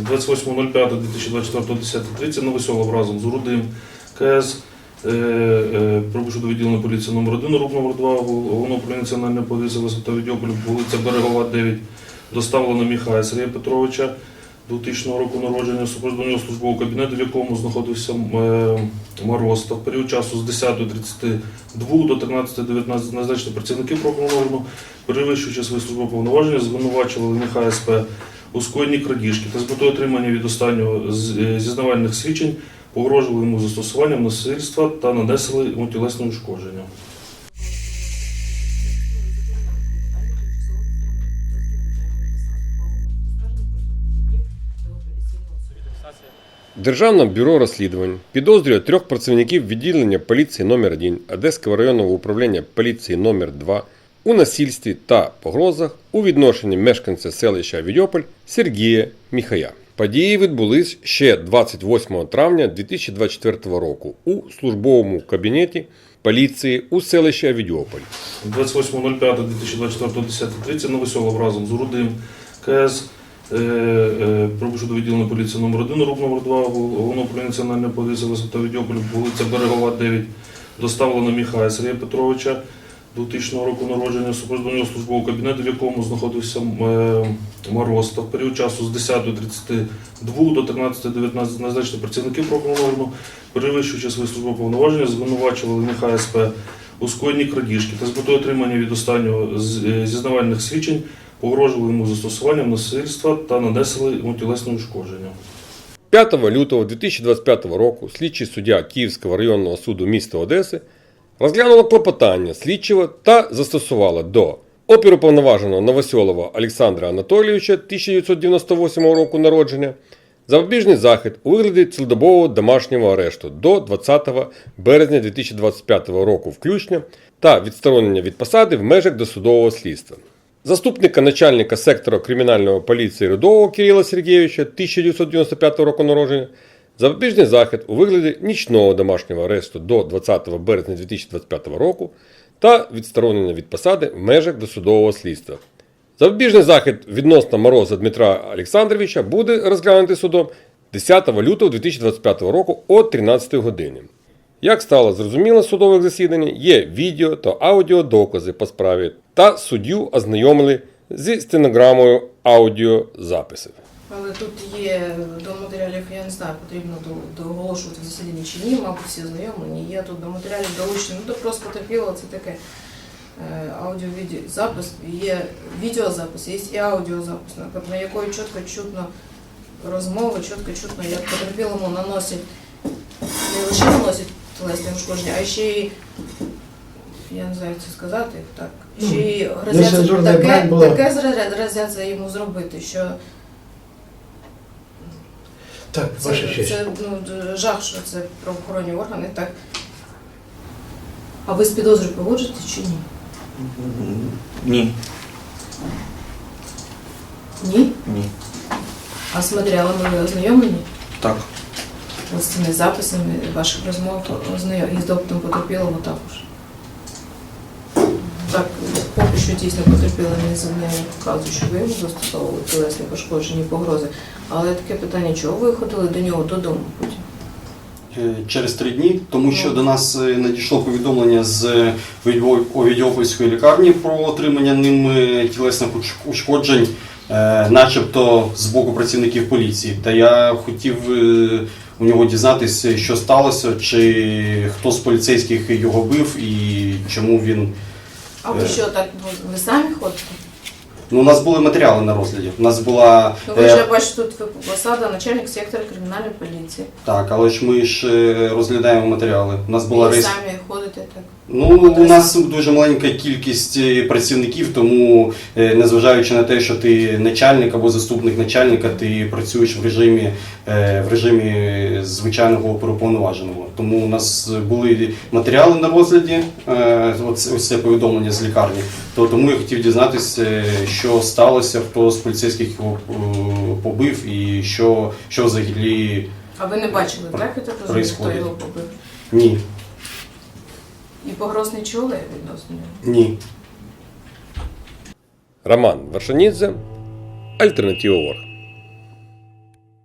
28.05.2024 10.30 Новоселов разом з Рудим КС е, е, про щодо відділення поліції номер 1 РУП номер 2 Головного управління національної поліції висота Відьополь, вулиця Берегова, 9, доставлено Міхая Сергія Петровича 2000 року народження, супроводження службового кабінету, в якому знаходився е, Мороз. Та в період часу з 10.32 до 13.19 назначені працівники правоохоронного перевищуючи свої службові повноваження, звинувачували Міхая СП у скоєнні крадіжки та з метою отримання від останнього е, зізнавальних свідчень погрожували йому застосуванням насильства та нанесли йому тілесне ушкодження. Державне бюро розслідувань підозрює трьох працівників відділення поліції номер 1 Одеського районного управління поліції номер 2 у насильстві та погрозах у відношенні мешканця селища Відьополь Сергія Міхая. Події відбулись ще 28 травня 2024 року у службовому кабінеті поліції у селищі Авідіополь. 28.05.2024 10.30 Новоселов разом з Рудим КС е, е, про щодо відділення поліції номер 1 РУП номер 2 Головного управління національної поліції висота Відьополь, вулиця Берегова, 9, доставлено Міхая Сергія Петровича 2000 року народження, супроводження службового кабінету, в якому знаходився е, Мороз. Та в період часу з 10.32 до 13.19 назначені працівники правоохоронного перевищуючи свої службові повноваження, звинувачували Міхая СП у скоєнні крадіжки та з метою отримання від останнього е, зізнавальних свідчень погрожували йому застосуванням насильства та нанесли йому тілесне ушкодження. 5 лютого 2025 року слідчий суддя Київського районного суду міста Одеси розглянула клопотання слідчого та застосувала до оперуповноваженого Новосьолова Олександра Анатолійовича 1998 року народження запобіжний захід у вигляді цілодобового домашнього арешту до 20 березня 2025 року включно та відсторонення від посади в межах досудового слідства. Заступника начальника сектора кримінальної поліції Рудового Кирила Сергійовича 1995 року народження запобіжний захід у вигляді нічного домашнього арешту до 20 березня 2025 року та відсторонення від посади в межах досудового слідства. Запобіжний захід відносно Мороза Дмитра Олександровича буде розглянутий судом 10 лютого 2025 року о 13 годині. Як стало зрозуміло з судових засідань, є відео та аудіодокази по справі, та суддю ознайомили зі стенограмою аудіозаписів. Але тут є до матеріалів, я не знаю, потрібно до- доголошувати в засіданні чи ні, мабуть, всі знайомлені. Є тут до матеріалів долучені. Ну, то просто потерпіло, це таке е, аудіо-запис, є відеозапис, є і аудіозапис, наприклад, на якої чітко чутно розмови, чітко чутно, як потерпілому наносять, не лише наносять тілесне ушкодження, а ще й, я не знаю, як це сказати, так, ще й грозяться, таке, таке грозяться йому зробити, що Так, це, ваша честь. це ну, жах, що це правоохоронні органи так. А ви з підозрою погоджуєте чи ні? Ні. Ні? Ні. А з матеріалами ви ознайомлені? Так. Ось з цими записами ваших розмов ознайомлені і з допитом потерпілого також. Так, поки що дійсно потерпіла не вказує, що ви йому застосовували тілесні пошкоджені погрози. Але таке питання, чого ви ходили до нього додому потім? Е, через три дні, тому що до нас е, надійшло повідомлення з Овідіопольської лікарні про отримання ним е, тілесних ушкоджень, начебто з боку працівників поліції. Та я хотів у нього дізнатися, що сталося, чи хто з поліцейських його бив і чому він. А ви Е. що так ну, ви самі ходите? Ну, у нас були матеріали на розгляді. У нас була Ну, ви е, вже бачите, тут ви посада начальник сектора кримінальної поліції. так, але ж ми ж е, розглядаємо матеріали. У нас була Ви реєс- самі ходите так. Ну, у нас дуже маленька кількість е, працівників, тому е, незважаючи на те, що ти начальник або заступник начальника, ти працюєш в режимі е, в режимі звичайного оперуповноваженого. Тому у нас були матеріали на розгляді, е, ось, це повідомлення з лікарні. То тому я хотів дізнатися, що сталося, хто з поліцейських його е, побив і що, що взагалі А ви не бачили, так? Я так розумію, хто його побив? ні. І погроз не чули відносно нього? Ні. Роман Вершанідзе, Альтернатива Ворг.